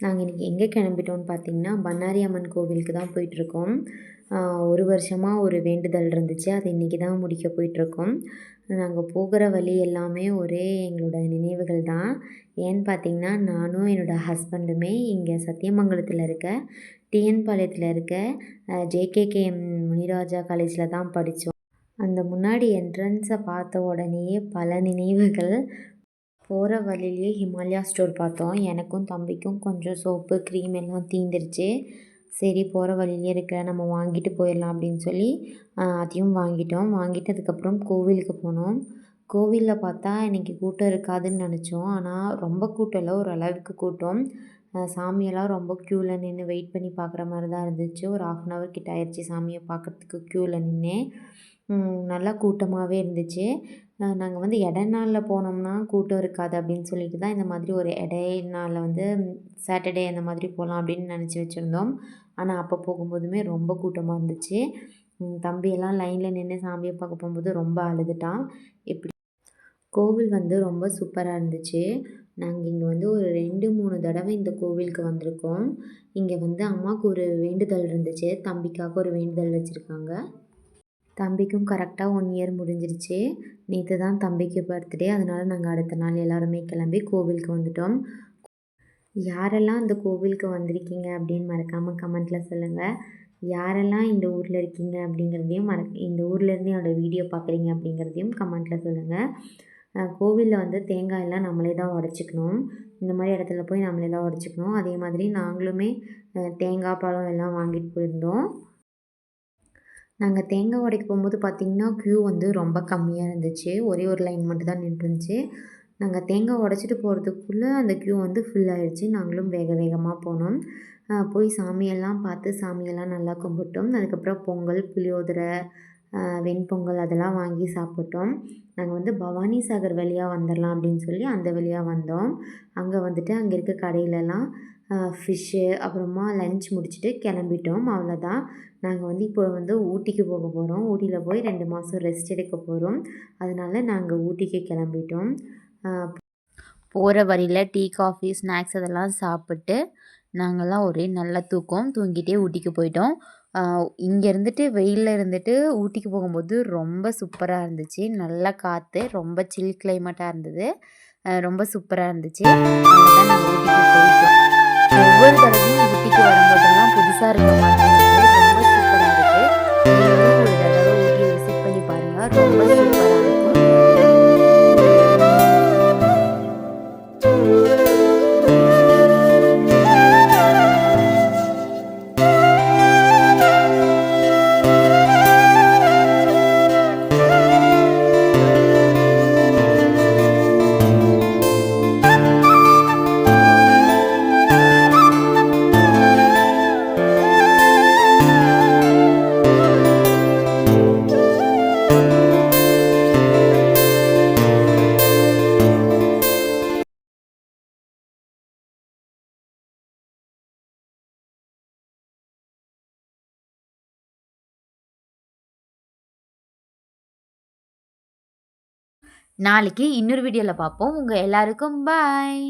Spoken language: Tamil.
நாங்கள் இன்றைக்கி எங்கே கிளம்பிட்டோம்னு பார்த்தீங்கன்னா பண்ணாரி அம்மன் கோவிலுக்கு தான் போயிட்டுருக்கோம். ஒரு வருஷமாக ஒரு வேண்டுதல் இருந்துச்சு. அது இன்றைக்கி தான் முடிக்க போயிட்டுருக்கோம். நாங்கள் போகிற வழி எல்லாமே ஒரே எங்களோட நினைவுகள் தான். ஏன்னு பார்த்தீங்கன்னா நானும் என்னோடய ஹஸ்பண்டுமே இங்கே சத்தியமங்கலத்தில் இருக்க டிஎன் பாளையத்தில் இருக்க ஜேகேகேஎம் முனிராஜா காலேஜில் தான் படித்தோம் அந்த முன்னாடி என்ட்ரன்ஸை பார்த்த உடனேயே பல நினைவுகள் போகிற வழியிலே ஹிமாலயா ஸ்டோர் பார்த்தோம். எனக்கும் தம்பிக்கும் கொஞ்சம் சோப்பு க்ரீம் எல்லாம் தீந்துருச்சு. சரி போகிற வழியிலே இருக்கிற நம்ம வாங்கிட்டு போயிடலாம் அப்படின்னு சொல்லி அதையும் வாங்கிட்டோம். வாங்கிட்டு அதுக்கப்புறம் கோவிலுக்கு போனோம். கோவிலில் பார்த்தா இன்றைக்கி கூட்டம் இருக்காதுன்னு நினச்சோம். ஆனால் ரொம்ப கூட்டம் இல்லை ஒரு அளவுக்கு கூட்டம். சாமியெல்லாம் ரொம்ப க்யூவில் நின்று வெயிட் பண்ணி பார்க்குற மாதிரி தான் இருந்துச்சு. ஒரு ஆஃப் அன் ஹவர் கிட்ட ஆயிடுச்சு சாமியை பார்க்குறதுக்கு க்யூவில் நின்று நல்லா கூட்டமாகவே இருந்துச்சு. நாங்கள் வந்து இடை நாளில் போனோம்னா கூட்டம் இருக்காது அப்படின்னு சொல்லிட்டு தான் இந்த மாதிரி ஒரு இடை நாளில் வந்து சாட்டர்டே அந்த மாதிரி போகலாம் அப்படின்னு நினச்சி வச்சுருந்தோம். ஆனால் அப்போ போகும்போதுமே ரொம்ப கூட்டமாக இருந்துச்சு. தம்பியெல்லாம் லைனில் நின்று சாமியை பார்க்க போகும்போது ரொம்ப அழுதுட்டான். இப்படி கோவில் வந்து ரொம்ப சூப்பராக இருந்துச்சு. நாங்கள் இங்கே வந்து ஒரு ரெண்டு மூணு தடவை இந்த கோவிலுக்கு வந்திருக்கோம். இங்கே வந்து அம்மாவுக்கு ஒரு வேண்டுதல் இருந்துச்சு. தம்பிக்காக ஒரு வேண்டுதல் வச்சுருக்காங்க. தம்பிக்கும் கரெக்டாக ஒன் இயர் முடிஞ்சிருச்சு. நேற்று தான் தம்பிக்கு பர்த்டே அதனால் நாங்கள் அடுத்த நாள் எல்லாருமே கிளம்பி கோவிலுக்கு வந்துட்டோம். யாரெல்லாம் இந்த கோவிலுக்கு வந்திருக்கீங்க அப்படின்னு மறக்காமல் கமெண்ட்டில் சொல்லுங்கள் யாரெல்லாம் இந்த ஊரில் இருக்கீங்க அப்படிங்கிறதையும் மற இந்த ஊர்லேருந்து என்னோடய வீடியோ பார்க்குறீங்க அப்படிங்கிறதையும் கமெண்ட்டில் சொல்லுங்கள் கோவிலில் வந்து தேங்காயெல்லாம் நம்மளே தான் உடச்சிக்கணும். இந்த மாதிரி இடத்துல போய் நம்மளே தான் உடச்சிக்கணும். அதே மாதிரி நாங்களுமே தேங்காய் பழம் எல்லாம் வாங்கிட்டு போயிருந்தோம். நாங்கள் தேங்காய் உடைக்க போகும்போது பார்த்திங்கன்னா க்யூ வந்து ரொம்ப கம்மியாக இருந்துச்சு. ஒரே ஒரு லைன் மட்டும் தான் நின்றுருந்துச்சு நாங்கள் தேங்காய் உடச்சிட்டு போகிறதுக்குள்ளே அந்த க்யூ வந்து ஃபுல் ஆகிடுச்சு நாங்களும் வேக வேகமாக போனோம். போய் சாமியெல்லாம் பார்த்து சாமியெல்லாம் நல்லா கும்பிட்டோம். அதுக்கப்புறம் பொங்கல் புளியோதரை வெண்பொங்கல் அதெல்லாம் வாங்கி சாப்பிட்டோம். நாங்கள் வந்து பவானி சாகர் வழியாக வந்துடலாம் அப்படின்னு சொல்லி அந்த வழியாக வந்தோம். அங்கே வந்துட்டு அங்கே இருக்க கடையிலலாம் ஃபிஷ்ஷு அப்புறமா லன்ச் முடிச்சுட்டு கிளம்பிட்டோம். அவ்வளோதான் நாங்கள் வந்து இப்போ வந்து ஊட்டிக்கு போக போகிறோம் ஊட்டியில் போய் ரெண்டு மாதம் ரெஸ்ட் எடுக்க போகிறோம் அதனால் நாங்கள் ஊட்டிக்கு கிளம்பிட்டோம். போகிற வழியில் டீ காஃபி ஸ்நாக்ஸ் அதெல்லாம் சாப்பிட்டு நாங்கள்லாம் ஒரே நல்ல தூக்கம். தூங்கிட்டே ஊட்டிக்கு போயிட்டோம். இங்கே இருந்துட்டு வெயிலில் இருந்துட்டு ஊட்டிக்கு போகும்போது ரொம்ப சூப்பராக இருந்துச்சு. நல்லா காற்று ரொம்ப சில் கிளைமேட்டாக இருந்தது. ரொம்ப சூப்பராக இருந்துச்சு. நாங்கள் ஊட்டிக்கு போயிட்டோம். ஒவ்வொரு தடவையும் ஊட்டிக்கு வரும்போதெல்லாம் புதுசாக இருக்க மாதிரி நாளைக்கு இன்னொரு வீடியோவில் பார்ப்போம். உங்கள் எல்லாருக்கும் பாய்